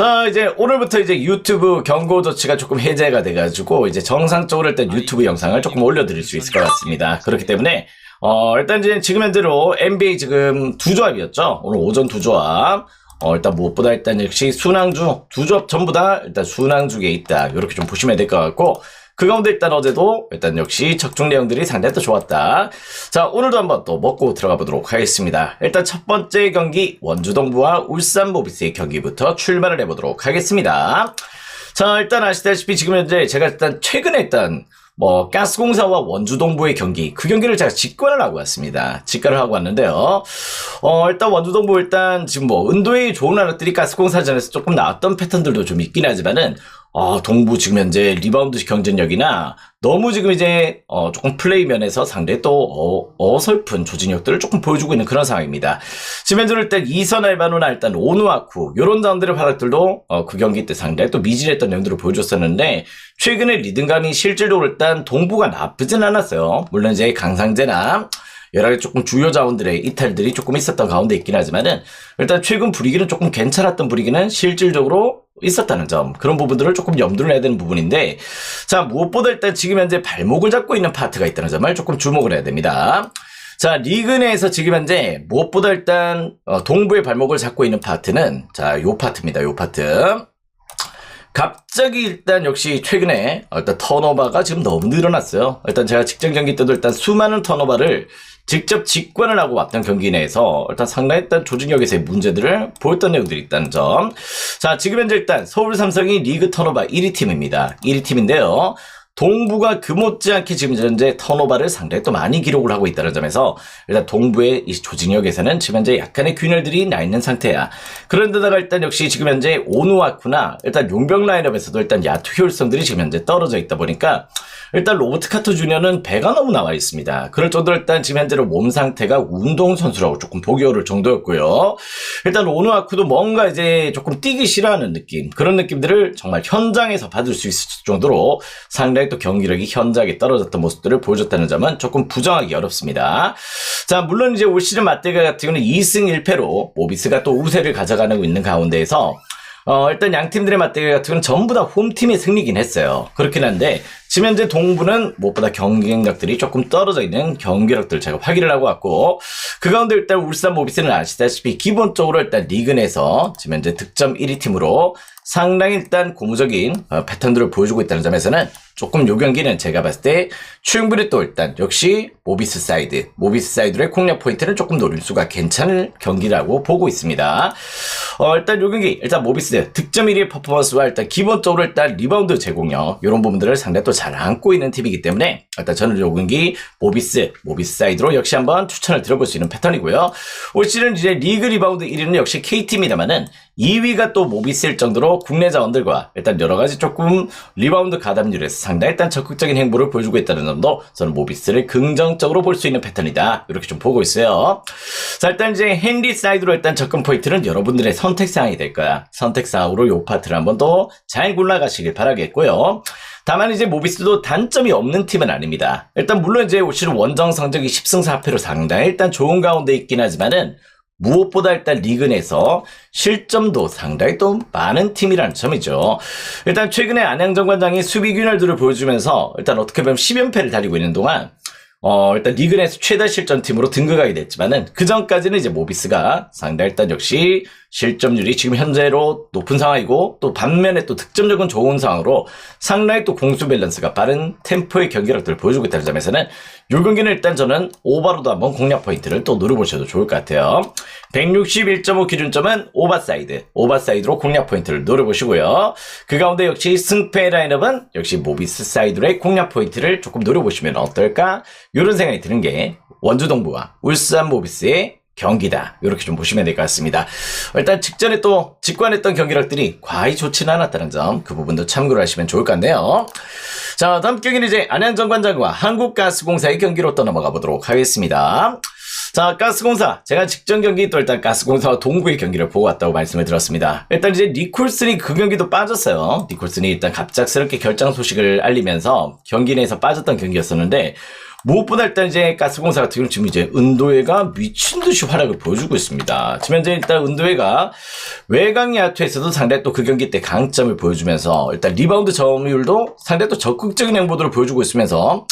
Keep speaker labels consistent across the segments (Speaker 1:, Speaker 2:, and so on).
Speaker 1: 자, 이제 오늘부터 이제 유튜브 경고 조치가 조금 해제가 돼가지고 이제 정상적으로 일단 유튜브 영상을 조금 올려드릴 수 있을 것 같습니다. 그렇기 때문에 어, 일단 이제 지금 현재로 NBA 지금 두 조합이었죠. 오늘 오전 두 조합. 어, 일단 무엇보다 일단 역시 순항주, 두 조합 전부 다 일단 순항주에 있다. 이렇게 좀 보시면 될 것 같고, 그 가운데 일단 어제도 일단 역시 적중 내용들이 상당히 또 좋았다. 자, 오늘도 한번 또 먹고 들어가 보도록 하겠습니다. 일단 첫 번째 경기, 원주동부와 울산 모비스의 경기부터 출발을 해보도록 하겠습니다. 자, 일단 아시다시피 지금 현재 제가 일단 최근에 일단 뭐 가스공사와 원주동부의 경기 그 경기를 제가 직관을 하고 왔습니다. 직관을 하고 왔는데요. 어 일단 원주동부 일단 지금 뭐 은도의 좋은 하나들이 가스공사전에서 조금 나왔던 패턴들도 좀 있긴 하지만은 어 동부 지금 현재 리바운드 경쟁력이나 너무 지금 이제 어 조금 플레이 면에서 상당히 또 어, 설픈 조직력들을 조금 보여주고 있는 그런 상황입니다. 지금 현재 일단 이선 알바노나 일단 오누아쿠 요런 자원들의 활약들도 어, 그 경기 때 상당히 또 미진했던 내용들을 보여줬었는데 최근에 리듬감이 실질적으로 일단 동부가 나쁘진 않았어요. 물론 이제 강상재나 여러 가지 조금 주요 자원들의 이탈들이 조금 있었던 가운데 있긴 하지만은 일단 최근 분위기는 조금 괜찮았던 분위기는 실질적으로 있었다는 점 그런 부분들을 조금 염두를 해야 되는 부분인데 자 무엇보다 일단 지금 현재 발목을 잡고 있는 파트가 있다는 점을 조금 주목을 해야 됩니다. 자, 리그 내에서 지금 현재 무엇보다 일단 어, 동부의 발목을 잡고 있는 파트는 자, 요 파트입니다. 요 파트. 갑자기 일단 역시 최근에 일단 턴오버가 지금 너무 늘어났어요. 일단 제가 직전 경기 때도 일단 수많은 턴오버를 직접 직관을 하고 왔던 경기 내에서 일단 상당히 일단 조직력에서의 문제들을 보였던 내용들이 있다는 점. 자, 지금 현재 일단 서울 삼성이 리그 턴오버 1위 팀입니다. 1위 팀인데요. 동부가 그 못지않게 지금 현재 턴오버를 상당히 또 많이 기록을 하고 있다는 점에서 일단 동부의 이 조직력에서는 지금 현재 약간의 균열들이 나 있는 상태야. 그런데다가 일단 역시 지금 현재 오누아쿠나 일단 용병 라인업에서도 일단 야투 효율성들이 지금 현재 떨어져 있다 보니까 일단 로버트 카터 주니어는 배가 너무 나와 있습니다. 그럴 정도로 일단 지금 현재로 몸 상태가 운동 선수라고 조금 보기 어려울 정도였고요. 일단 오누아쿠도 뭔가 이제 조금 뛰기 싫어하는 느낌 그런 느낌들을 정말 현장에서 받을 수 있을 정도로 상당히 또 경기력이 현저하게 떨어졌던 모습들을 보여줬다는 점은 조금 부정하기 어렵습니다. 자 물론 이제 올 시즌 맞대결 같은 경우는 2승 1패로 모비스가 또 우세를 가져가고 있는 가운데에서 어, 일단 양 팀들의 맞대결 같은 경우는 전부 다 홈팀의 승리긴 했어요. 그렇긴 한데, 지금 현재 동부는 무엇보다 경쟁력들이 조금 떨어져 있는 경기력들 제가 확인을 하고 왔고, 그 가운데 일단 울산 모비스는 아시다시피 기본적으로 일단 리그 내에서 지금 현재 득점 1위 팀으로 상당히 일단 고무적인 어, 패턴들을 보여주고 있다는 점에서는 조금 요 경기는 제가 봤을 때 충분히 또 일단 역시 모비스 사이드, 모비스 사이드의 공략 포인트를 조금 노릴 수가 괜찮을 경기라고 보고 있습니다. 어, 일단 요 경기, 일단 모비스 득점 1위의 퍼포먼스와 일단 기본적으로 일단 리바운드 제공력, 이런 부분들을 상당히 또 잘 안고 있는 팀이기 때문에 일단 저는 요 경기 모비스, 모비스 사이드로 역시 한번 추천을 드려볼 수 있는 패턴이고요. 올 시즌 이제 리그 리바운드 1위는 역시 KT입니다만은 2위가 또 모비스일 정도로 국내 자원들과 일단 여러 가지 조금 리바운드 가담률에서 상당히 일단 적극적인 행보를 보여주고 있다는 점도 저는 모비스를 긍정적으로 볼 수 있는 패턴이다. 이렇게 좀 보고 있어요. 자, 일단 이제 헨리 사이드로 일단 접근 포인트는 여러분들의 선택 사항이 될 거야. 선택 사항으로 요 파트를 한 번 더 잘 골라가시길 바라겠고요. 다만 이제 모비스도 단점이 없는 팀은 아닙니다. 일단 물론 이제 올 시즌 원정 성적이 10승 4패로 상당히 일단 좋은 가운데 있긴 하지만은 무엇보다 일단 리그 내에서 실점도 상당히 또 많은 팀이라는 점이죠. 일단 최근에 안양정 관장이 수비 균열들을 보여주면서 일단 어떻게 보면 10연패를 달리고 있는 동안 어, 일단 리그 내에서 최다 실점 팀으로 등극하게 됐지만은 그 전까지는 이제 모비스가 상당히 일단 역시 실점률이 지금 현재로 높은 상황이고 또 반면에 또 득점력은 좋은 상황으로 상당히 또 공수 밸런스가 빠른 템포의 경기력들을 보여주고 있다는 점에서는 요 경기는 일단 저는 오바로도 한번 공략 포인트를 또 노려보셔도 좋을 것 같아요. 161.5 기준점은 오바사이드, 오바사이드로 공략 포인트를 노려보시고요. 그 가운데 역시 승패 라인업은 역시 모비스 사이드로의 공략 포인트를 조금 노려보시면 어떨까? 이런 생각이 드는 게 원주동부와 울산 모비스의 경기다. 이렇게 좀 보시면 될 것 같습니다. 일단 직전에 또 직관했던 경기력들이 과히 좋지는 않았다는 점, 그 부분도 참고를 하시면 좋을 것 같네요. 자, 다음 경기는 이제 안양정관장과 한국가스공사의 경기로 또 넘어가 보도록 하겠습니다. 자, 가스공사. 제가 직전 경기 또 일단 가스공사와 동구의 경기를 보고 왔다고 말씀을 드렸습니다. 일단 이제 니콜슨이 그 경기도 빠졌어요. 니콜슨이 일단 갑작스럽게 결장 소식을 알리면서 경기 내에서 빠졌던 경기였었는데, 무엇보다 일단 이제 가스공사 같은 경우는 지금 이제 은도회가 미친 듯이 활약을 보여주고 있습니다. 지금 현재 일단 은도회가 외곽 야투에서도 상당히 또그 경기 때 강점을 보여주면서 일단 리바운드 점유율도 상당히 또 적극적인 행보들을 보여주고 있으면서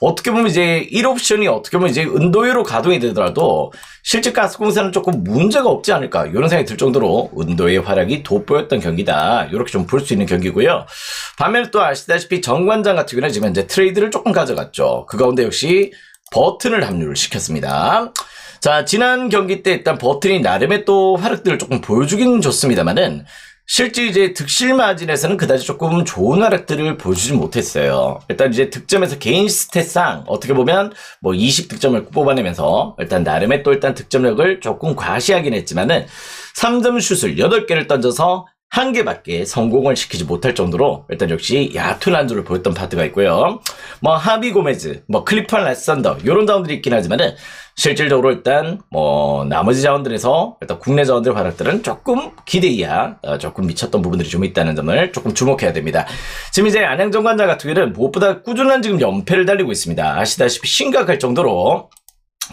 Speaker 1: 어떻게 보면 이제 1옵션이 어떻게 보면 이제 은도회로 가동이 되더라도 실제 가스공사는 조금 문제가 없지 않을까 이런 생각이 들 정도로 은도의 활약이 돋보였던 경기다 이렇게 좀 볼 수 있는 경기고요. 반면에 또 아시다시피 정관장 같은 경우는 지금 이제 트레이드를 조금 가져갔죠. 그 가운데 역시 버튼을 합류를 시켰습니다. 자, 지난 경기 때 일단 버튼이 나름의 또 활약들을 조금 보여주긴 좋습니다만은 실제 이제 득실 마진에서는 그다지 조금 좋은 활약들을 보여주지 못했어요. 일단 이제 득점에서 개인 스탯상 어떻게 보면 뭐 20득점을 뽑아내면서 일단 나름의 또 일단 득점력을 조금 과시하긴 했지만은 3점 슛을 8개를 던져서 한 개밖에 성공을 시키지 못할 정도로 일단 역시 얕은 안주를 보였던 파트가 있고요. 뭐 하비 고메즈, 뭐 클리펀 레선더 이런 자원들이 있긴 하지만은 실질적으로 일단 뭐 나머지 자원들에서 일단 국내 자원들 활약들은 조금 기대 이하 어, 조금 미쳤던 부분들이 좀 있다는 점을 조금 주목해야 됩니다. 지금 이제 안양정관자 같은 경우는 무엇보다 꾸준한 지금 연패를 달리고 있습니다. 아시다시피 심각할 정도로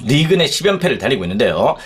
Speaker 1: 리그 내 10연패를 달리고 있는데요.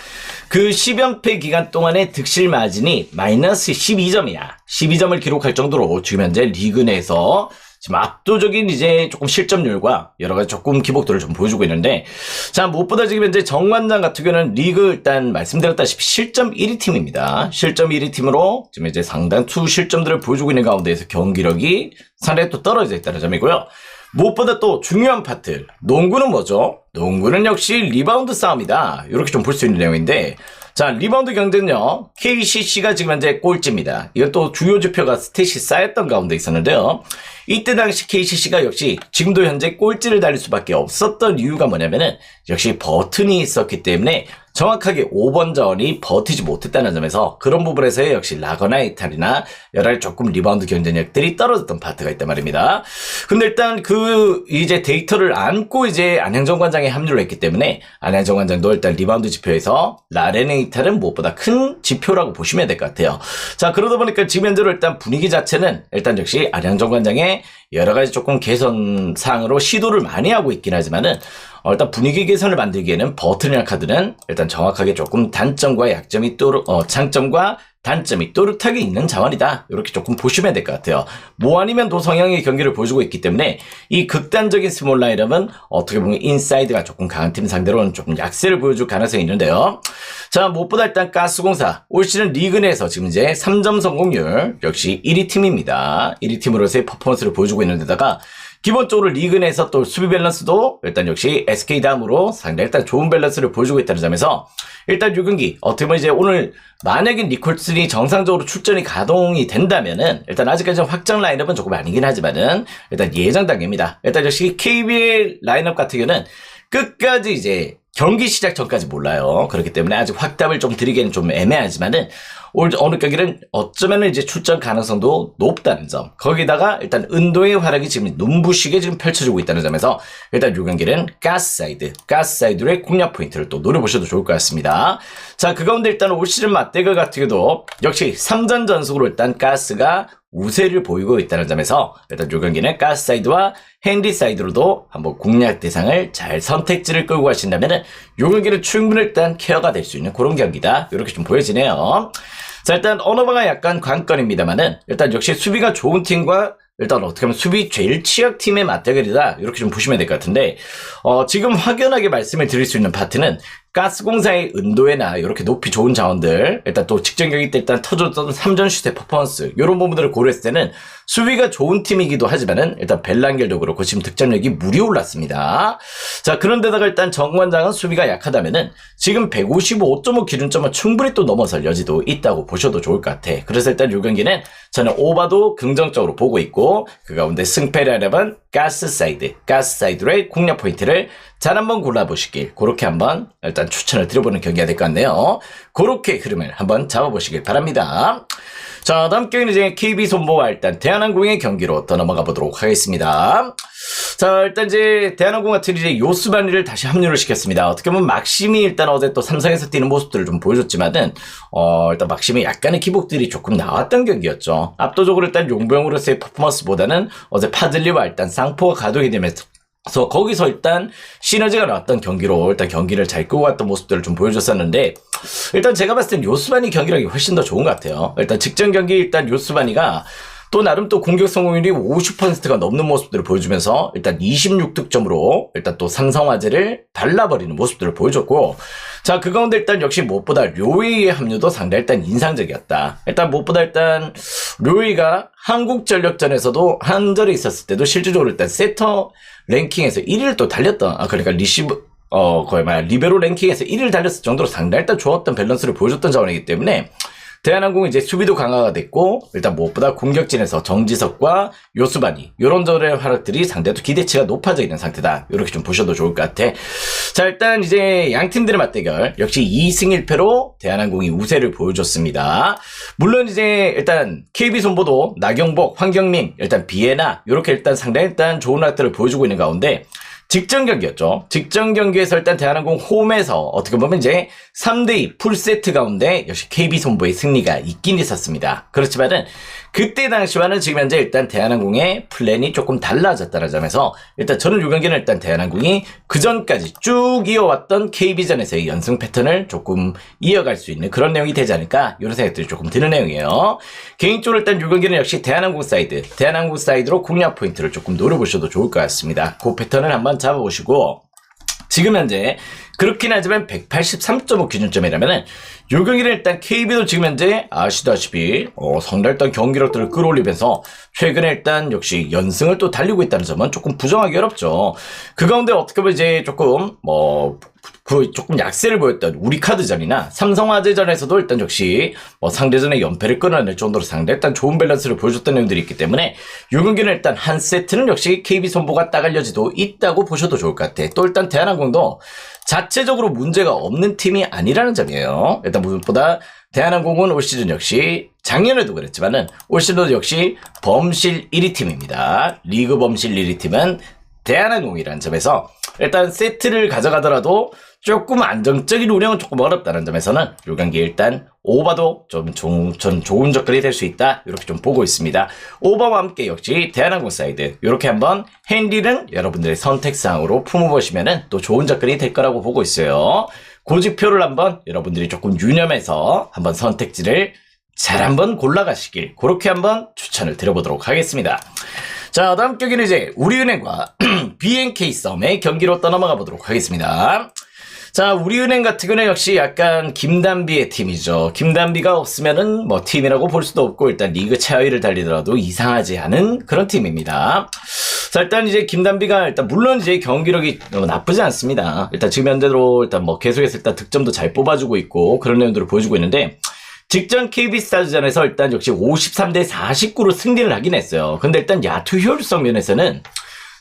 Speaker 1: 그 10연패 기간 동안의 득실 마진이 마이너스 12점이야. 12점을 기록할 정도로 지금 현재 리그 내에서 지금 압도적인 이제 조금 실점률과 여러 가지 조금 기복도를 좀 보여주고 있는데 자 무엇보다 지금 현재 정관장 같은 경우는 리그 일단 말씀드렸다시피 실점 1위 팀입니다. 실점 1위 팀으로 지금 이제 상당 투 실점들을 보여주고 있는 가운데에서 경기력이 상당히 또 떨어져 있다는 점이고요. 무엇보다 또 중요한 파트 농구는 뭐죠? 농구는 역시 리바운드 싸움이다. 이렇게 좀 볼 수 있는 내용인데 자 리바운드 경쟁은요 KCC가 지금 현재 꼴찌입니다. 또 주요 지표가 스탯이 쌓였던 가운데 있었는데요. 이때 당시 KCC가 역시 지금도 현재 꼴찌를 달릴 수밖에 없었던 이유가 뭐냐면은 역시 버튼이 있었기 때문에 정확하게 5번 자원이 버티지 못했다는 점에서 그런 부분에서 역시 라거나 이탈이나 가지 조금 리바운드 경쟁력들이 떨어졌던 파트가 있단 말입니다. 근데 일단 그 이제 데이터를 안고 이제 안양정 관장에 합류를 했기 때문에 안양정 관장도 일단 리바운드 지표에서 라레네 이탈은 무엇보다 큰 지표라고 보시면 될 것 같아요. 자 그러다 보니까 현재로 일단 분위기 자체는 일단 역시 안양정 관장의 여러 가지 조금 개선 사항으로 시도를 많이 하고 있긴 하지만은 어, 일단 분위기 개선을 만들기에는 버튼이나 카드는 일단 정확하게 조금 단점과 약점이 또르, 어, 장점과 단점이 또렷하게 있는 자원이다. 이렇게 조금 보시면 될 것 같아요. 뭐 아니면 도 성향의 경기를 보여주고 있기 때문에 이 극단적인 스몰 라인업은 어떻게 보면 인사이드가 조금 강한 팀 상대로는 조금 약세를 보여줄 가능성이 있는데요. 자, 무엇보다 일단 가스공사 올 시즌 리그 내에서 지금 이제 3점 성공률 역시 1위 팀입니다. 1위 팀으로서의 퍼포먼스를 보여주고 있는 데다가 기본적으로 리그 내에서 또 수비 밸런스도 일단 역시 SK 다음으로 상당히 일단 좋은 밸런스를 보여주고 있다는 점에서 일단 6경기 어떻게 보면 이제 오늘 만약에 니콜슨이 정상적으로 출전이 가동이 된다면은 일단 아직까지는 확정 라인업은 조금 아니긴 하지만은 일단 예정 단계입니다. 일단 역시 KBL 라인업 같은 경우는 끝까지 이제 경기 시작 전까지 몰라요. 그렇기 때문에 아직 확답을 좀 드리기는 좀 애매하지만은 올 어느 경기는 어쩌면 이제 출전 가능성도 높다는 점. 거기다가 일단 은도의 활약이 지금 눈부시게 지금 펼쳐지고 있다는 점에서 일단 이 경기는 가스 사이드, 가스 사이드의 공략 포인트를 또 노려보셔도 좋을 것 같습니다. 자, 그 가운데 일단 올 시즌 맞대결 같은 경우도 역시 3전 전속으로 일단 가스가 우세를 보이고 있다는 점에서 일단 요 경기는 가스 사이드와 핸디 사이드로도 한번 공략 대상을 잘 선택지를 끌고 가신다면은 요 경기는 충분히 일단 케어가 될 수 있는 그런 경기다. 이렇게 좀 보여지네요. 자 일단 언어바가 약간 관건입니다만은 일단 역시 수비가 좋은 팀과 일단 어떻게 하면 수비 제일 취약 팀의 맞대결이다 이렇게 좀 보시면 될 것 같은데 어, 지금 확연하게 말씀을 드릴 수 있는 파트는 가스공사의 은도에나 이렇게 높이 좋은 자원들 일단 또 직전 경기 때 일단 터졌던 3전 슛의 퍼포먼스 이런 부분들을 고려했을 때는 수비가 좋은 팀이기도 하지만은 일단 벨란겔도 그렇고 지금 득점력이 무리 올랐습니다. 자 그런데다가 일단 정관장은 수비가 약하다면은 지금 155.5 기준점은 충분히 또 넘어설 여지도 있다고 보셔도 좋을 것 같아. 그래서 일단 이 경기는 저는 오바도 긍정적으로 보고 있고 그 가운데 승패라면 가스 사이드, 가스 사이드의 공략 포인트를 잘 한번 골라보시길 그렇게 한번 일단 추천을 드려보는 경기가 될 것 같네요. 그렇게 흐름을 한번 잡아보시길 바랍니다. 자 다음 경기는 이제 KB 손보와 일단 대한항공의 경기로 더 넘어가 보도록 하겠습니다. 자 일단 이제 대한항공 같은 이제 요스바니를 다시 합류를 시켰습니다. 어떻게 보면 막심이 일단 어제 또 삼성에서 뛰는 모습들을 좀 보여줬지만은 어 일단 막심이 약간의 기복들이 조금 나왔던 경기였죠. 압도적으로 일단 용병으로서의 퍼포먼스보다는 어제 파들리와 일단 쌍포가 가동이 되면서 그래서 거기서 일단 시너지가 나왔던 경기로 일단 경기를 잘 끄고 갔던 모습들을 좀 보여줬었는데 일단 제가 봤을 땐 요스바니 경기력이 훨씬 더 좋은 것 같아요. 일단 직전 경기 일단 요스바니가 또 나름 또 공격 성공률이 50%가 넘는 모습들을 보여주면서 일단 26득점으로 일단 또 삼성화재를 발라버리는 모습들을 보여줬고 자 그 가운데 일단 역시 무엇보다 료이의 합류도 상당히 일단 인상적이었다. 일단 무엇보다 일단 료이가 한국전력전에서도 한절에 있었을 때도 실질적으로 일단 세터 랭킹에서 1위를 또 달렸던 아 그러니까 리시브 어 거의 말 리베로 랭킹에서 1위를 달렸을 정도로 상당히 일단 좋았던 밸런스를 보여줬던 자원이기 때문에 대한항공은 이제 수비도 강화가 됐고 일단 무엇보다 공격진에서 정지석과 요수바니 이런 저의 활약들이 상대도 기대치가 높아져 있는 상태다. 이렇게 좀 보셔도 좋을 것 같아. 자 일단 이제 양 팀들의 맞대결 역시 2승 1패로 대한항공이 우세를 보여줬습니다. 물론 이제 일단 KB 손보도 나경복, 황경민, 일단 비에나 이렇게 일단 상당히 일단 좋은 활약들을 보여주고 있는 가운데 직전 경기였죠. 직전 경기에서 일단 대한항공 홈에서 어떻게 보면 이제 3대2 풀세트 가운데 역시 KB 손보의 승리가 있긴 있었습니다. 그렇지만은 그때 당시와는 지금 현재 일단 대한항공의 플랜이 조금 달라졌다는 점에서 일단 저는 이 경기는 일단 대한항공이 그 전까지 쭉 이어왔던 KB전에서의 연승 패턴을 조금 이어갈 수 있는 그런 내용이 되지 않을까 이런 생각들이 조금 드는 내용이에요. 개인적으로 일단 이 경기는 역시 대한항공 사이드, 대한항공 사이드로 공략 포인트를 조금 노려보셔도 좋을 것 같습니다. 그 패턴을 한번 잡아보시고 지금 현재 그렇긴 하지만 183.5 기준점이라면은 요 경기는 일단 KB도 지금 현재 아시다시피 어, 일단 경기력들을 끌어올리면서 최근에 일단 역시 연승을 또 달리고 있다는 점은 조금 부정하기 어렵죠. 그 가운데 어떻게 보면 이제 조금 뭐 그 조금 약세를 보였던 우리 카드전이나 삼성화재전에서도 일단 역시 뭐 상대전의 연패를 끊어낼 정도로 상당히 일단 좋은 밸런스를 보여줬던 내용들이 있기 때문에 요 경기는 일단 한 세트는 역시 KB 선보가 따갈 여지도 있다고 보셔도 좋을 것 같아. 또 일단 대한항공도 자체적으로 문제가 없는 팀이 아니라는 점이에요. 일단 무엇보다 대한항공은 올 시즌 역시 작년에도 그랬지만은 올 시즌도 역시 범실 1위 팀입니다. 리그 범실 1위 팀은 대한항공이라는 점에서 일단 세트를 가져가더라도 조금 안정적인 운영은 조금 어렵다는 점에서는 요 경기 일단 오버도 좀 종, 전 좋은 접근이 될 수 있다 이렇게 좀 보고 있습니다. 오버와 함께 역시 대한항공 사이드 이렇게 한번 핸디는 여러분들의 선택사항으로 품어보시면은 또 좋은 접근이 될 거라고 보고 있어요. 고지표를 한번 여러분들이 조금 유념해서 한번 선택지를 잘 한번 골라가시길 그렇게 한번 추천을 드려보도록 하겠습니다. 자, 다음 경기는 이제 우리은행과 BNK 싸움의 경기로 떠넘어가 보도록 하겠습니다. 자, 우리은행 같은 경우는 역시 약간 김단비의 팀이죠. 김단비가 없으면은 뭐 팀이라고 볼 수도 없고 일단 리그 최하위를 달리더라도 이상하지 않은 그런 팀입니다. 자, 일단 이제 김단비가 일단 물론 이제 경기력이 어, 나쁘지 않습니다. 일단 지금 현재로 일단 뭐 계속해서 일단 득점도 잘 뽑아주고 있고 그런 내용들을 보여주고 있는데 직전 KB스타즈전에서 일단 역시 53대 49로 승리를 하긴 했어요. 근데 일단 야투 효율성 면에서는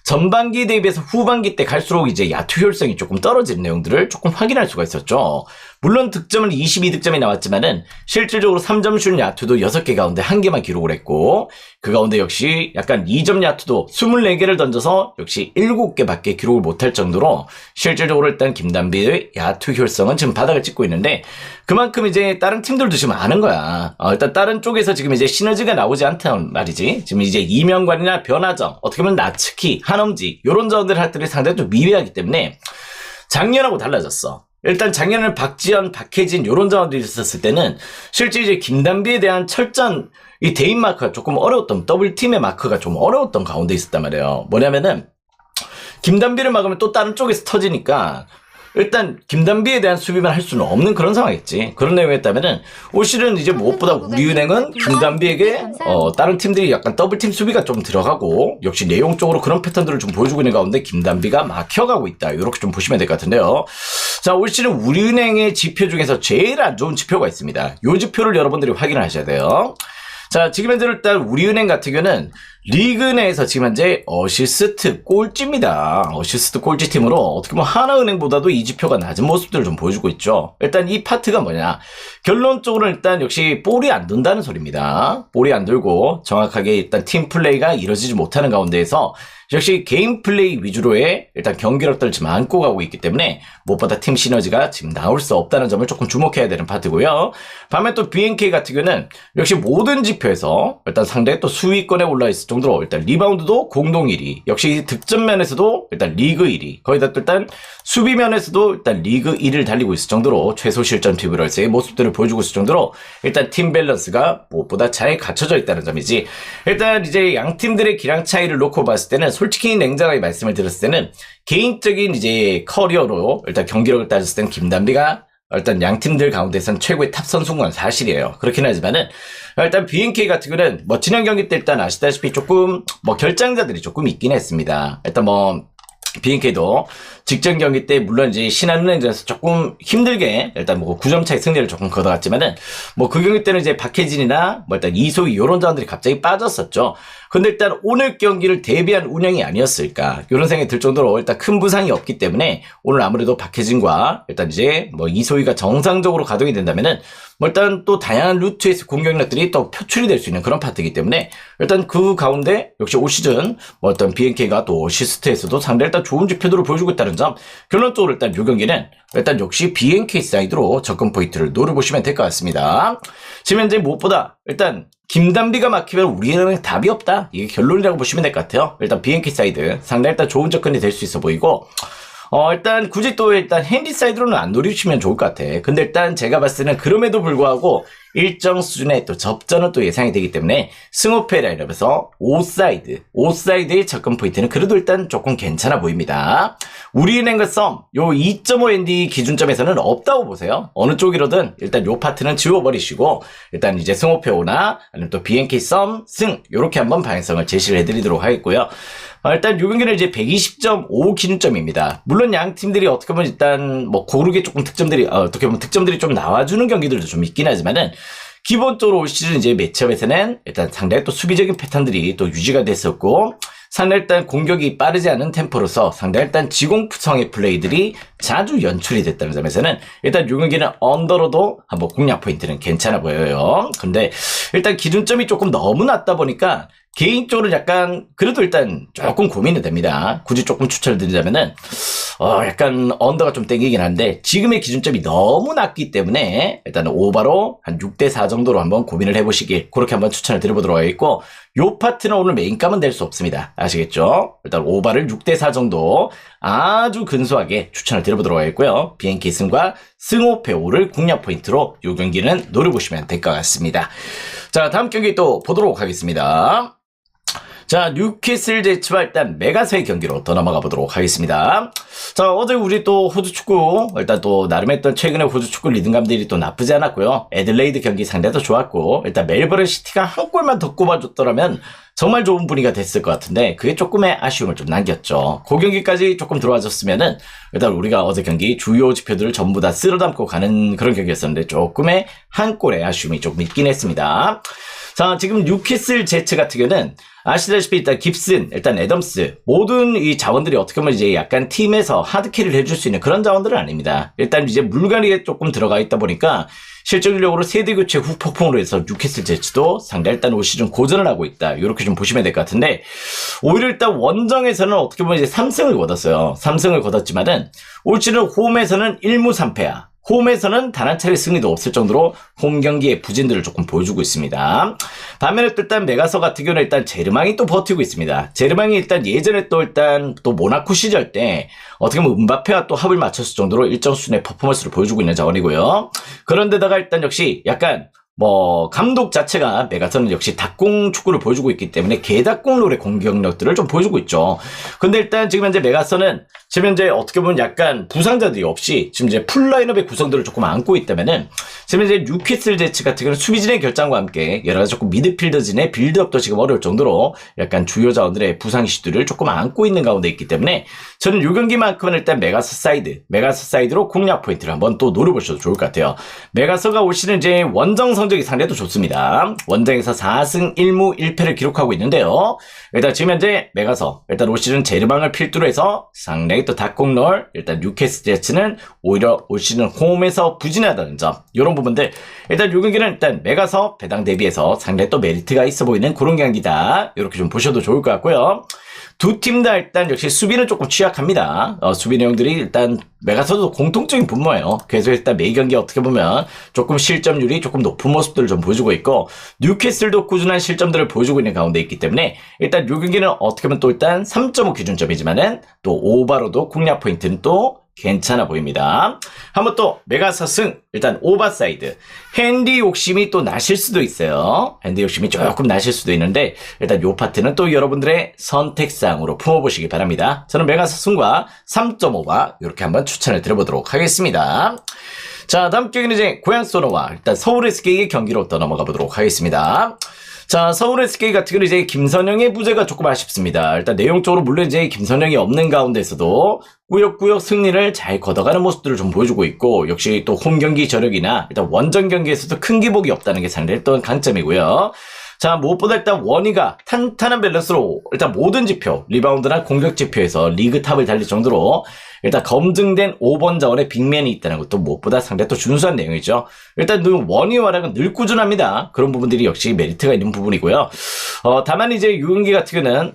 Speaker 1: 전반기 대비해서 후반기 때 갈수록 이제 야투 효율성이 조금 떨어지는 내용들을 조금 확인할 수가 있었죠. 물론 득점은 22득점이 나왔지만은 실질적으로 3점 슛 야투도 6개 가운데 1개만 기록을 했고 그 가운데 역시 약간 2점 야투도 24개를 던져서 역시 7개밖에 기록을 못할 정도로 실질적으로 일단 김단비의 야투 효율성은 지금 바닥을 찍고 있는데 그만큼 이제 다른 팀들도 지금 아는 거야. 어, 일단 다른 쪽에서 지금 이제 시너지가 나오지 않다는 말이지. 지금 이제 이명관이나 변화정, 어떻게 보면 나츠키, 한엄지 이런 저들 할들이 상당히 좀 미비하기 때문에 작년하고 달라졌어. 일단 작년에 박지현, 박혜진 이런 자원들이 있었을 때는 실제 이제 김단비에 대한 철저한 이 대인 마크가 조금 어려웠던 더블 팀의 마크가 좀 어려웠던 가운데 있었단 말이에요. 뭐냐면은 김단비를 막으면 또 다른 쪽에서 터지니까 일단 김단비에 대한 수비만 할 수는 없는 그런 상황이었지. 그런 내용이었다면은 올 시즌 이제 무엇보다 우리은행은 김단비에게 어, 다른 팀들이 약간 더블팀 수비가 좀 들어가고 역시 내용적으로 그런 패턴들을 좀 보여주고 있는 가운데 김단비가 막혀가고 있다. 이렇게 좀 보시면 될 것 같은데요. 자, 올 시즌 우리은행의 지표 중에서 제일 안 좋은 지표가 있습니다. 이 지표를 여러분들이 확인을 하셔야 돼요. 자, 지금 현재 일단 우리은행 같은 경우는 리그 내에서 지금 현재 어시스트 꼴찌입니다. 어시스트 꼴찌 팀으로 어떻게 보면 하나은행보다도 이 지표가 낮은 모습들을 좀 보여주고 있죠. 일단 이 파트가 뭐냐. 결론적으로 일단 역시 볼이 안 돈다는 소리입니다. 볼이 안 돌고 정확하게 일단 팀 플레이가 이루어지지 못하는 가운데에서 역시 개인 플레이 위주로의 일단 경기력들을 지금 안고 가고 있기 때문에 무엇보다 팀 시너지가 지금 나올 수 없다는 점을 조금 주목해야 되는 파트고요. 반면 또 BNK 같은 경우는 역시 모든 지표에서 일단 상당히 또 수위권에 올라 있을 정도로 일단 리바운드도 공동 1위. 역시 득점 면에서도 일단 리그 1위. 거기다 또 일단 수비 면에서도 일단 리그 1위를 달리고 있을 정도로 최소 실점 티브럴스의 모습들을 보여주고 있을 정도로 일단 팀 밸런스가 무엇보다 잘 갖춰져 있다는 점이지. 일단 이제 양 팀들의 기량 차이를 놓고 봤을 때는 솔직히 냉정하게 말씀을 드렸을 때는 개인적인 이제 커리어로 일단 경기력을 따졌을 때는 김단비가 일단 양 팀들 가운데선 최고의 탑 선수인 건 사실이에요. 그렇긴 하지만은 일단 BNK 같은 경우는 뭐 지난 경기 때 일단 아시다시피 조금 뭐 결장자들이 조금 있긴 했습니다. 일단 뭐 BNK도 직전 경기 때 물론 이제 신한은행전에서 조금 힘들게 일단 뭐 9점 차의 승리를 조금 거둬갔지만은 뭐 그 경기 때는 이제 박혜진이나 뭐 일단 이소희 이런 자원들이 갑자기 빠졌었죠. 근데 일단 오늘 경기를 대비한 운영이 아니었을까 이런 생각이 들 정도로 일단 큰 부상이 없기 때문에 오늘 아무래도 박혜진과 일단 이제 뭐 이소희가 정상적으로 가동이 된다면은 뭐 일단 또 다양한 루트에서 공격력들이 또 표출이 될 수 있는 그런 파트이기 때문에 일단 그 가운데 역시 올 시즌 뭐 어떤 BNK가 또 어시스트에서도 상당히 일단 좋은 지표들을 보여주고 있다는 점 결론적으로 일단 요 경기는 일단 역시 BNK 사이드로 접근 포인트를 노려보시면 될 것 같습니다. 지금 현재 무엇보다 일단 김단비가 막히면 우리는 답이 없다. 이게 결론이라고 보시면 될 것 같아요. 일단 BNK 사이드 상당히 일단 좋은 접근이 될 수 있어 보이고 어, 일단 굳이 또 일단 핸디 사이드로는 안 노리시면 좋을 것 같아. 근데 일단 제가 봤을 때는 그럼에도 불구하고 일정 수준의 또 접전은 또 예상이 되기 때문에 승호패 라인업에서 5사이드, 5사이드의 접근 포인트는 그래도 일단 조금 괜찮아 보입니다. 우리은행과 썸, 요 2.5ND 기준점에서는 없다고 보세요. 어느 쪽이로든 일단 요 파트는 지워버리시고 일단 이제 승호패 5나 아니면 또 BNK 썸, 승 요렇게 한번 방향성을 제시를 해드리도록 하겠고요. 어, 일단 요 경기는 이제 120.5 기준점입니다. 물론 양 팀들이 어떻게 보면 일단 뭐 고르게 조금 득점들이 어, 떻게 보면 득점들이 좀 나와주는 경기들도 좀 있긴 하지만은 기본적으로 올 시즌 이제 매치업에서는 일단 상당히 또 수비적인 패턴들이 또 유지가 됐었고 상당히 일단 공격이 빠르지 않은 템포로서 상당히 일단 지공성의 플레이들이 자주 연출이 됐다는 점에서는 일단 요 경기는 언더로도 한번 공략 포인트는 괜찮아 보여요. 근데 일단 기준점이 조금 너무 낮다 보니까 개인적으로 약간 그래도 일단 조금 고민이 됩니다. 굳이 조금 추천을 드리자면은 어 약간 언더가 좀 땡기긴 한데 지금의 기준점이 너무 낮기 때문에 일단 오바로 한 6대 4 정도로 한번 고민을 해보시길 그렇게 한번 추천을 드려보도록 하겠고 요 파트는 오늘 메인감은 될 수 없습니다. 아시겠죠? 일단 오바를 6대 4 정도 아주 근소하게 추천을 드려보도록 하겠고요. 비행기 승과 승호 배우를 공략 포인트로 요 경기는 노려보시면 될 것 같습니다. 자 다음 경기 또 보도록 하겠습니다. 자, 뉴캐슬 제츠와 일단 메가스의 경기로 더 넘어가 보도록 하겠습니다. 자, 어제 우리 또 호주 축구, 일단 또 나름 했던 최근에 호주 축구 리듬감들이 또 나쁘지 않았고요. 애들레이드 경기 상대도 좋았고, 일단 멜버른 시티가 한 골만 더 꼽아줬더라면 정말 좋은 분위기가 됐을 것 같은데, 그게 조금의 아쉬움을 좀 남겼죠. 그 경기까지 조금 들어와줬으면은, 일단 우리가 어제 경기 주요 지표들을 전부 다 쓸어 담고 가는 그런 경기였었는데, 조금의 한 골의 아쉬움이 조금 있긴 했습니다. 자, 지금 뉴캐슬 제츠 같은 경우는 아시다시피 일단 깁슨, 일단 애덤스 모든 이 자원들이 어떻게 보면 이제 약간 팀에서 하드캐리를 해줄 수 있는 그런 자원들은 아닙니다. 일단 이제 물갈이에 조금 들어가 있다 보니까 실질적으로 세대 교체 후 폭풍으로 해서 뉴캐슬 제츠도 상당히 일단 올 시즌 고전을 하고 있다. 이렇게 좀 보시면 될 것 같은데 오히려 일단 원정에서는 어떻게 보면 이제 3승을 거뒀어요. 3승을 거뒀지만은 올 시즌 홈에서는 1무 3패야. 홈에서는 단 한 차례 승리도 없을 정도로 홈 경기의 부진들을 조금 보여주고 있습니다. 반면에 또 일단 메가서 같은 경우는 일단 제르망이 또 버티고 있습니다. 제르망이 일단 예전에 또 일단 또 모나코 시절 때 어떻게 보면 음바페와 또 합을 맞췄을 정도로 일정 수준의 퍼포먼스를 보여주고 있는 자원이고요. 그런데다가 일단 역시 약간 뭐 감독 자체가 메가서는 역시 닭공 축구를 보여주고 있기 때문에 개닭공롤의 공격력들을 좀 보여주고 있죠. 근데 일단 지금 현재 메가서는 지금 현재 어떻게 보면 약간 부상자들이 없이 지금 이제 풀 라인업의 구성들을 조금 안고 있다면은 지금 현재 뉴캐슬 제츠 같은 경우는 수비진의 결장과 함께 여러 가지 조금 미드필더진의 빌드업도 지금 어려울 정도로 약간 주요 자원들의 부상 이슈들을 조금 안고 있는 가운데 있기 때문에 저는 요 경기만큼은 일단 메가서 사이드, 메가서 사이드로 공략 포인트를 한번 또 노려보셔도 좋을 것 같아요. 메가서가 올 시즌 이제 원정 성적이 상대도 좋습니다. 원정에서 4승 1무 1패를 기록하고 있는데요. 일단 지금 현재 메가서 일단 올 시즌 제르방을 필두로 해서 상당히 또 닭공롤 일단 뉴캐스 제츠는 오히려 올 시즌 홈에서 부진하다는 점 이런 부분들 일단 요 경기는 일단 메가서 배당 대비해서 상당히 또 메리트가 있어 보이는 그런 경기다 이렇게 좀 보셔도 좋을 것 같고요. 두 팀 다 일단 역시 수비는 조금 취약합니다. 어, 수비 내용들이 일단 메가서도 공통적인 분모예요. 그래서 일단 매 경기 어떻게 보면 조금 실점률이 조금 높은 모습들을 좀 보여주고 있고 뉴캐슬도 꾸준한 실점들을 보여주고 있는 가운데 있기 때문에 일단 이 경기는 어떻게 보면 또 일단 3.5 기준점이지만은 또 오바로도 공략 포인트는 또 괜찮아 보입니다. 한번 또 메가서승 일단 오버사이드 핸디 욕심이 또 나실 수도 있어요. 핸디 욕심이 조금 나실 수도 있는데 일단 요 파트는 또 여러분들의 선택사항으로 품어보시기 바랍니다. 저는 메가서승과 3.5가 이렇게 한번 추천을 드려보도록 하겠습니다. 자 다음 경기는 이제 고양 소노와 일단 서울 SK의 경기로 또 넘어가 보도록 하겠습니다. 자, 서울 SK 같은 경우는 이제 김선영의 부재가 조금 아쉽습니다. 일단 내용적으로 물론 이제 김선영이 없는 가운데서도 꾸역꾸역 승리를 잘 걷어가는 모습들을 좀 보여주고 있고, 역시 또 홈 경기 저력이나 일단 원정 경기에서도 큰 기복이 없다는 게또 강점이고요. 자, 무엇보다 일단 원희가 탄탄한 밸런스로 일단 모든 지표, 리바운드나 공격 지표에서 리그 탑을 달릴 정도로 일단 검증된 5번 자원의 빅맨이 있다는 것도 무엇보다 상당히 또 준수한 내용이죠. 일단 늘 원희 와락은 늘 꾸준합니다. 그런 부분들이 역시 메리트가 있는 부분이고요. 어, 다만 이제 유은기 같은 경우는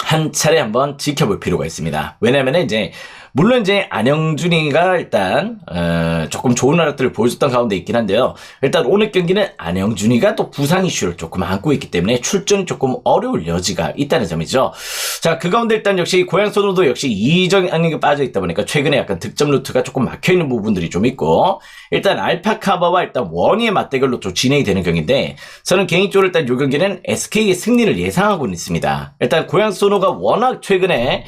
Speaker 1: 한 차례 한번 지켜볼 필요가 있습니다. 왜냐면 이제 물론 이제 안영준이가 일단 어, 조금 좋은 활약들을 보여줬던 가운데 있긴 한데요. 일단 오늘 경기는 안영준이가 또 부상 이슈를 조금 안고 있기 때문에 출전이 조금 어려울 여지가 있다는 점이죠. 자, 그 가운데 일단 역시 고양 선호도 역시 이정현이 빠져 있다 보니까 최근에 약간 득점 루트가 조금 막혀 있는 부분들이 좀 있고 일단 알파카바와 일단 원희의 맞대결로 좀 진행이 되는 경기인데 저는 개인적으로 일단 요 경기는 SK의 승리를 예상하고 있습니다. 일단 고양 선호가 워낙 최근에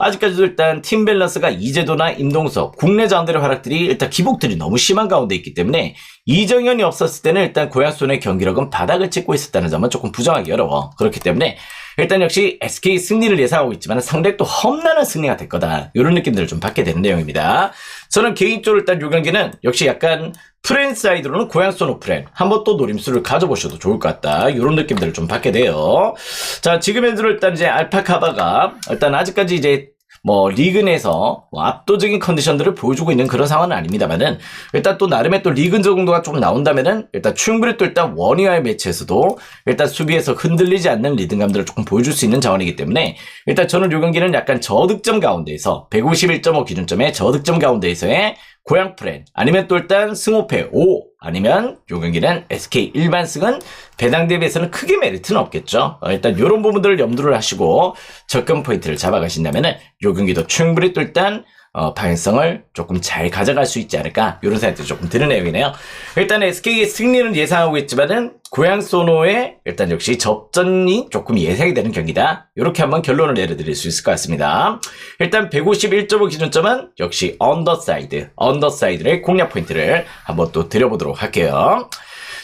Speaker 1: 아직까지도 일단 팀 밸런스 가 이재도나 임동석 국내 자원들의 활약들이 일단 기복들이 너무 심한 가운데 있기 때문에 이정현이 없었을 때는 일단 고양손의 경기력은 바닥을 찍고 있었다는 점은 조금 부정하기 어려워. 그렇기 때문에 일단 역시 SK 승리를 예상하고 있지만 또 험난한 승리가 될 거다. 이런 느낌들을 좀 받게 되는 내용입니다. 저는 개인적으로 일단 요 경기는 역시 약간 프렌 사이드로는 고양 소노 프렌 한번 또 노림수를 가져보셔도 좋을 것 같다. 이런 느낌들을 좀 받게 돼요. 자 지금 현재로 일단 이제 알파카바가 일단 아직까지 이제 뭐 리그 내에서 뭐 압도적인 컨디션들을 보여주고 있는 그런 상황은 아닙니다만은 일단 또 나름의 또 리그 정도가 좀 나온다면은 일단 충분히 또 일단 원희와의 매치에서도 일단 수비에서 흔들리지 않는 리듬감들을 조금 보여줄 수 있는 자원이기 때문에 일단 저는 요 경기는 약간 저득점 가운데에서 151.5 기준점의 저득점 가운데에서의 고양 프렌 아니면 또 일단 승호패 5 아니면 요 경기는 SK 일반 승은 배당 대비해서는 크게 메리트는 없겠죠. 어, 일단 이런 부분들을 염두를 하시고 접근 포인트를 잡아가신다면은 요 경기도 충분히 또 일단 어, 방향성을 조금 잘 가져갈 수 있지 않을까 이런 생각도 조금 드는 내용이네요. 일단 SK의 승리는 예상하고 있지만은 고양 소노의 일단 역시 접전이 조금 예상이 되는 경기다. 이렇게 한번 결론을 내려드릴 수 있을 것 같습니다. 일단 151.5 기준점은 역시 언더사이드, 언더사이드의 공략 포인트를 한번 또 드려보도록 할게요.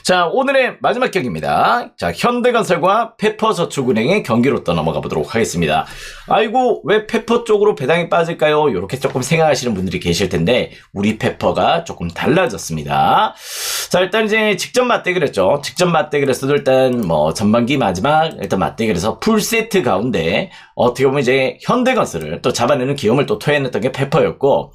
Speaker 1: 자, 오늘의 마지막 경기입니다. 자, 현대건설과 페퍼저축은행의 경기로 또 넘어가 보도록 하겠습니다. 아이고, 왜 페퍼 쪽으로 배당이 빠질까요? 이렇게 조금 생각하시는 분들이 계실 텐데, 우리 페퍼가 조금 달라졌습니다. 자, 일단 이제 직전 맞대결 했죠. 직전 맞대결에서도 일단 뭐 전반기 마지막 일단 맞대결에서 풀세트 가운데 어떻게 보면 이제 현대건설을 또 잡아내는 기염을 또 토해냈던 게 페퍼였고,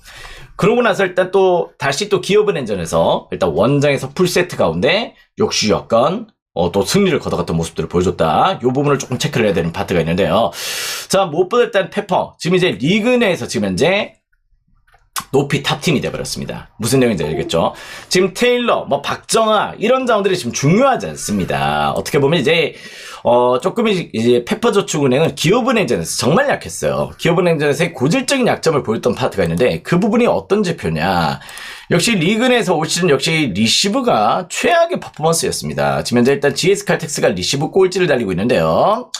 Speaker 1: 그러고 나서 일단 또 다시 또 기업은행전에서 일단 원정에서 풀세트 가운데 역시 약간 어, 또 승리를 거둬갔던 모습들을 보여줬다. 이 부분을 조금 체크를 해야 되는 파트가 있는데요. 자, 무엇보다 일단 페퍼. 지금 이제 리그 내에서 지금 현재 높이 탑팀이 돼버렸습니다. 무슨 내용인지 알겠죠? 지금 테일러, 뭐 박정아 이런 자원들이 지금 중요하지 않습니다. 어떻게 보면 이제 어 조금 이제 페퍼저축은행은 기업은행전에서 정말 약했어요. 기업은행전에서의 고질적인 약점을 보였던 파트가 있는데 그 부분이 어떤 지표냐? 역시 리그 내에서 올 시즌 역시 리시브가 최악의 퍼포먼스였습니다. 지금 현재 일단 GS 칼텍스가 리시브 꼴찌를 달리고 있는데요.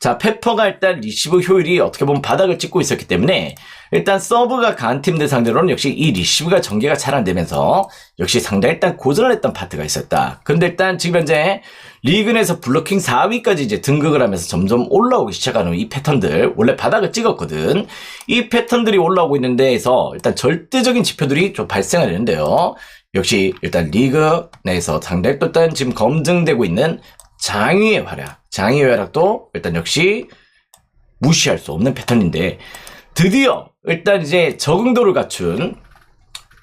Speaker 1: 자, 페퍼가 일단 리시브 효율이 어떻게 보면 바닥을 찍고 있었기 때문에 일단 서브가 강한 팀들 상대로는 역시 이 리시브가 전개가 잘 안 되면서 역시 상당히 일단 고전을 했던 파트가 있었다. 근데 일단 지금 현재 리그 내에서 블로킹 4위까지 이제 등극을 하면서 점점 올라오기 시작하는 이 패턴들 원래 바닥을 찍었거든. 이 패턴들이 올라오고 있는 데에서 일단 절대적인 지표들이 좀 발생을 했는데요. 역시 일단 리그 내에서 상당히 또 일단 지금 검증되고 있는 장위의 활약, 장위의 활약도 일단 역시 무시할 수 없는 패턴인데 드디어 일단 이제 적응도를 갖춘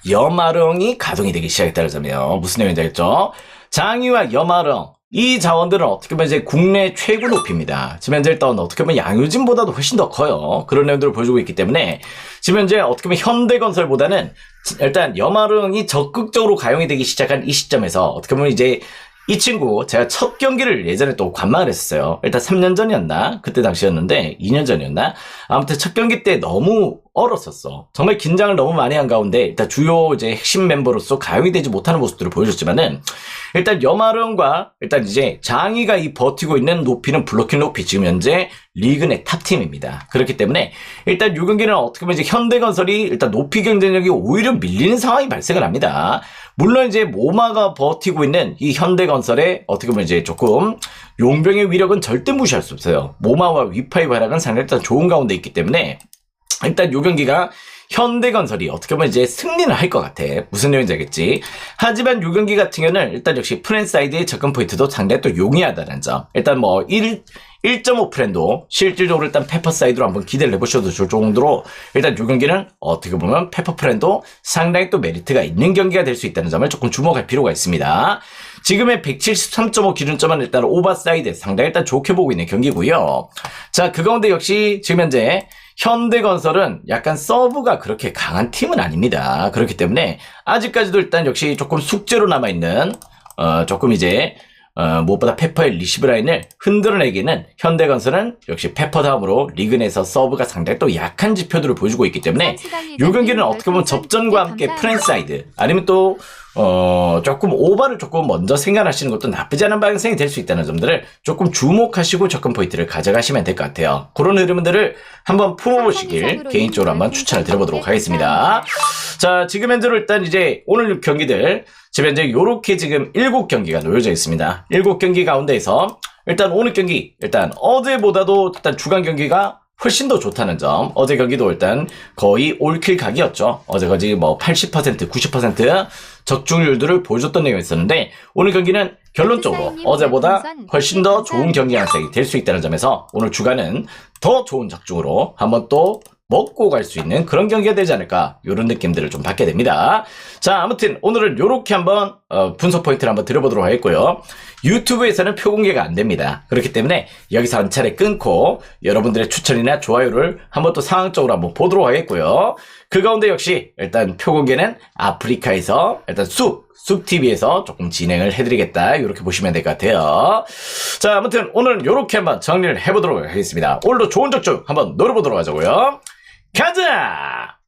Speaker 1: 여마령이 가동이 되기 시작했다는 점이에요. 무슨 내용인지 알겠죠? 장위와 여마령 이 자원들은 어떻게 보면 이제 국내 최고 높이입니다. 지금 현재 일단 어떻게 보면 양효진보다도 훨씬 더 커요. 그런 내용들을 보여주고 있기 때문에 지금 현재 어떻게 보면 현대건설보다는 일단 여마릉이 적극적으로 가용이 되기 시작한 이 시점에서 어떻게 보면 이제 이 친구 제가 첫 경기를 예전에 또 관망을 했었어요. 일단 3년 전이었나? 그때 당시였는데 2년 전이었나? 아무튼 첫 경기 때 너무 얼었었어. 정말 긴장을 너무 많이 한 가운데 일단 주요 이제 핵심 멤버로서 가용이 되지 못하는 모습들을 보여줬지만은 일단 여마령과 일단 이제 장이가 이 버티고 있는 높이는 블로킹 높이 지금 현재 리그 내 탑팀입니다. 그렇기 때문에 일단 이 경기는 어떻게 보면 이제 현대건설이 일단 높이 경쟁력이 오히려 밀리는 상황이 발생을 합니다. 물론 이제 모마가 버티고 있는 이 현대건설의 어떻게 보면 이제 조금 용병의 위력은 절대 무시할 수 없어요. 모마와 위파이 활약은 상당히 일단 좋은 가운데 있기 때문에 일단 요 경기가 현대건설이 어떻게 보면 이제 승리를 할 것 같아. 무슨 내용인지 알겠지? 하지만 요 경기 같은 경우는 일단 역시 프랜사이드의 접근 포인트도 상당히 또 용이하다는 점. 일단 뭐 1, 1.5 프렌도 실질적으로 일단 페퍼 사이드로 한번 기대를 해보셔도 좋을 정도로 일단 요 경기는 어떻게 보면 페퍼 프렌도 상당히 또 메리트가 있는 경기가 될 수 있다는 점을 조금 주목할 필요가 있습니다. 지금의 173.5 기준점은 일단 오버사이드 상당히 일단 좋게 보고 있는 경기고요. 자, 그 가운데 역시 지금 현재 현대건설은 약간 서브가 그렇게 강한 팀은 아닙니다. 그렇기 때문에 아직까지도 일단 역시 조금 숙제로 남아있는 어, 조금 이제 어, 무엇보다 페퍼의 리시브 라인을 흔들어내기는 현대건설은 역시 페퍼 다음으로 리그 내에서 서브가 상당히 또 약한 지표들을 보여주고 있기 때문에 요 경기는 어떻게 보면 접전과 함께 프랜사이드 아니면 또 어, 조금 오버를 조금 먼저 생각하시는 것도 나쁘지 않은 방향성이 될 수 있다는 점들을 조금 주목하시고 접근 포인트를 가져가시면 될 것 같아요. 그런 흐름들을 한번 풀어보시길 개인적으로 한번 추천을 드려보도록 하겠습니다. 자, 지금 현재로 일단 이제 오늘 경기들 지금 현재 요렇게 지금 7경기가 놓여져 있습니다. 7경기 가운데에서 일단 오늘 경기 일단 어제보다도 일단 주간 경기가 훨씬 더 좋다는 점. 어제 경기도 일단 거의 올킬 각이었죠. 어제 거지 뭐 80%, 90% 적중률들을 보여줬던 내용이 있었는데 오늘 경기는 결론적으로 어제보다 훨씬 더 좋은 경기 양상이 될 수 있다는 점에서 오늘 주간은 더 좋은 적중으로 한번 또 먹고 갈 수 있는 그런 경기가 되지 않을까 이런 느낌들을 좀 받게 됩니다. 자 아무튼 오늘은 이렇게 한번 어, 분석 포인트를 한번 드려보도록 하겠고요. 유튜브에서는 표 공개가 안 됩니다. 그렇기 때문에 여기서 한 차례 끊고 여러분들의 추천이나 좋아요를 한번 또 상황적으로 한번 보도록 하겠고요. 그 가운데 역시 일단 표 공개는 아프리카에서 일단 쑥 쑥TV에서 조금 진행을 해드리겠다. 이렇게 보시면 될 것 같아요. 자, 아무튼 오늘은 이렇게 한번 정리를 해보도록 하겠습니다. 오늘도 좋은 적중 한번 노려보도록 하자고요. 가자!